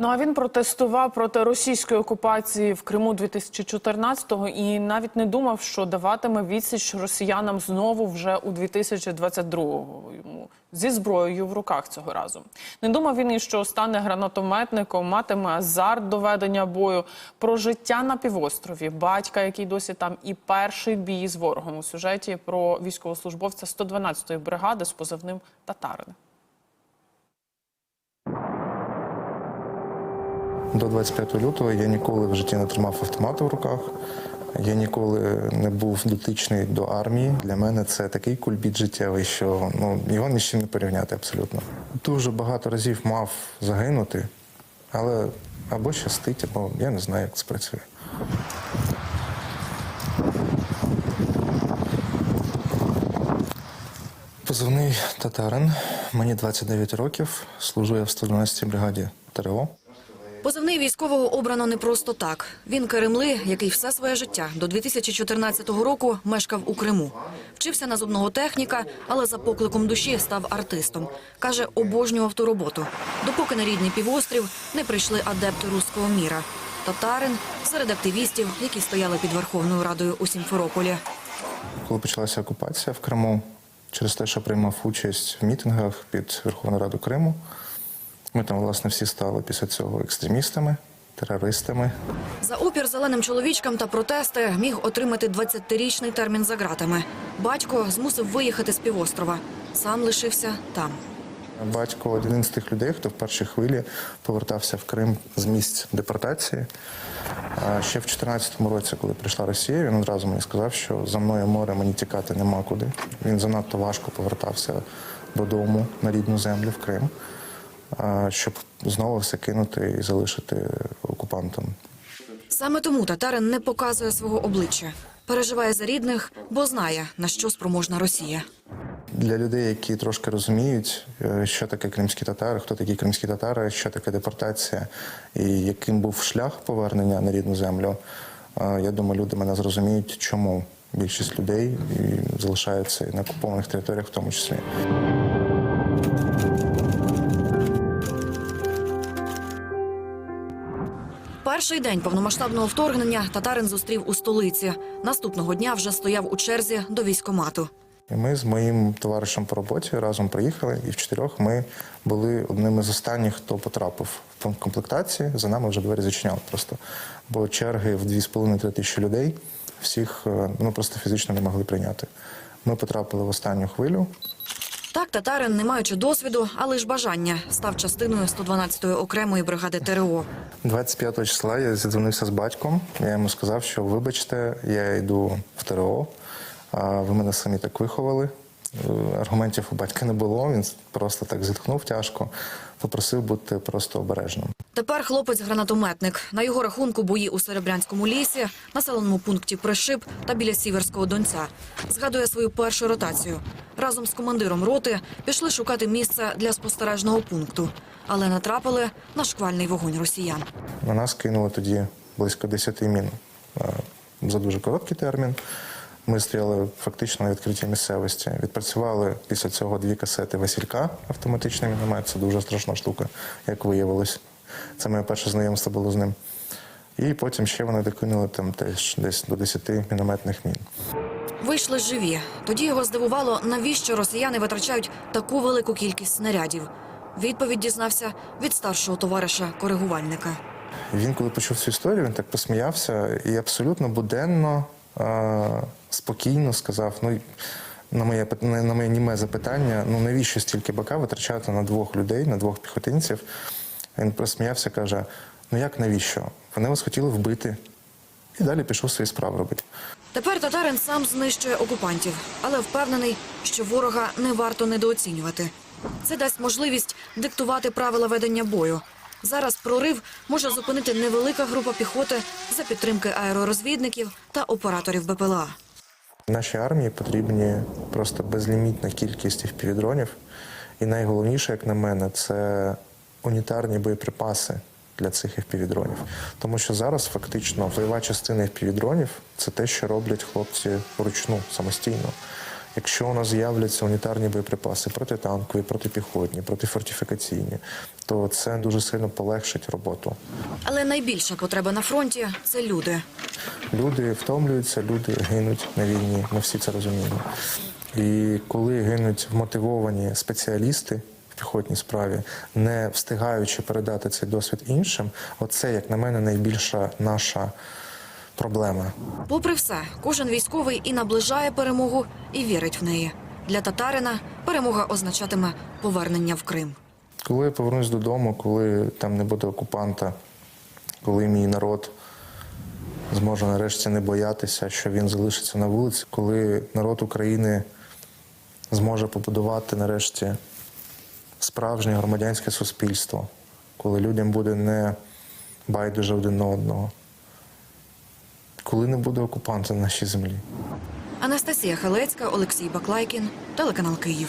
Ну а він протестував проти російської окупації в Криму 2014-го і навіть не думав, що даватиме відсіч росіянам знову вже у 2022-го. Йому зі зброєю в руках цього разу. Не думав він і що стане гранатометником, матиме азарт до ведення бою про життя на півострові, батька, який досі там, і перший бій з ворогом у сюжеті про військовослужбовця 112-ї бригади з позивним Татарин. До 25 лютого я ніколи в житті не тримав автомата в руках. Я ніколи не був дотичний до армії. Для мене це такий кульбіт життєвий, що ну його ні з чим не порівняти абсолютно. Дуже багато разів мав загинути, але або щастить, або я не знаю, як це працює. Позивний татарин. Мені 29 років. Служу я в 112-й бригаді ТРО. Позивний військового обрано не просто так. Він Керемли, який все своє життя до 2014 року мешкав у Криму. Вчився на зубного техніка, але за покликом душі став артистом. Каже, обожнював ту роботу. Допоки на рідний півострів не прийшли адепти руського міра. Татарин серед активістів, які стояли під Верховною Радою у Сімферополі. Коли почалася окупація в Криму, через те, що приймав участь в мітингах під Верховну Раду Криму, ми там, власне, всі стали після цього екстремістами, терористами. За опір зеленим чоловічкам та протести міг отримати 20-річний термін за ґратами. Батько змусив виїхати з півострова. Сам лишився там. Батько один з тих людей, хто в першій хвилі повертався в Крим з місць депортації. Ще в 2014 році, коли прийшла Росія, він одразу мені сказав, що за мною море мені тікати нема куди. Він занадто важко повертався додому на рідну землю в Крим, щоб знову все кинути і залишити окупантам. Саме тому татарин не показує свого обличчя. Переживає за рідних, бо знає, на що спроможна Росія. Для людей, які трошки розуміють, е, що таке кримські татари, хто такі кримські татари, що таке депортація і яким був шлях повернення на рідну землю, е, я думаю, люди мене зрозуміють, чому більшість людей і залишаються на окупованих територіях, в тому числі. Перший день повномасштабного вторгнення татарин зустрів у столиці. Наступного дня вже стояв у черзі до військомату. Ми з моїм товаришем по роботі разом приїхали, і в чотирьох ми були одними з останніх, хто потрапив в пункт комплектації. За нами вже двері зачиняли просто. Бо черги в 2,5-3 тисячі людей всіх е, ну, просто фізично не могли прийняти. Ми потрапили в останню хвилю. Так, татарин, не маючи досвіду, але ж бажання, став частиною 112-ї окремої бригади ТРО. 25 числа я зідзвонився з батьком. Я йому сказав, що вибачте, я йду в ТРО, а ви мене самі так виховали. Е, Аргументів у батька не було. Він просто так зітхнув тяжко, попросив бути просто обережним. Тепер хлопець гранатометник. На його рахунку бої у Серебрянському лісі, населеному пункті Пришип та біля Сіверського Донця. Згадує свою першу ротацію. Разом з командиром роти пішли шукати місце для спостережного пункту, але натрапили на шквальний вогонь росіян. На нас кинули тоді близько 10 мін е, за дуже короткий термін. Ми стояли фактично на відкритій місцевості. Відпрацювали після цього дві касети Василька, автоматичний міномет. Це дуже страшна штука, як виявилось. Це моє перше знайомство було з ним. І потім ще вони докинули там теж десь до 10 мінометних мін. Вийшли живі. Тоді його здивувало, навіщо росіяни витрачають таку велику кількість снарядів. Відповідь дізнався від старшого товариша коригувальника. Він, коли почув цю історію, він так посміявся і абсолютно буденно, спокійно сказав: ну, на моє, на на моє німе запитання, ну навіщо стільки бака витрачати на двох людей, на двох піхотинців? Він просміявся, каже: ну як навіщо? Вони вас хотіли вбити. І далі пішов свої справи робити. Тепер татарин сам знищує окупантів, але впевнений, що ворога не варто недооцінювати. Це дасть можливість диктувати правила ведення бою. Зараз прорив може зупинити невелика група піхоти за підтримки аеророзвідників та операторів БПЛА. Нашій армії потрібні просто безлімітна кількість впівдронів. І найголовніше, як на мене, це унітарні боєприпаси для цих впівдронів. Тому що зараз фактично бойова частина впівдронів це те, що роблять хлопці вручну самостійно. Якщо у нас з'являться унітарні боєприпаси протитанкові, протипіхотні, протифортифікаційні, то це дуже сильно полегшить роботу. Але найбільша потреба на фронті – це люди. Люди втомлюються, люди гинуть на війні. Ми всі це розуміємо. І коли гинуть вмотивовані спеціалісти піхотній справі, не встигаючи передати цей досвід іншим, оце, як на мене, найбільша наша проблема. Попри все, кожен військовий і наближає перемогу, і вірить в неї. Для татарина перемога означатиме повернення в Крим. Коли я повернусь додому, коли там не буде окупанта, коли мій народ зможе нарешті не боятися, що він залишиться на вулиці, коли народ України зможе побудувати нарешті справжнє громадянське суспільство, коли людям буде не байдуже один одного, коли не буде окупанта на нашій землі. Анастасія Халецька, Олексій Баклайкін, телеканал Київ.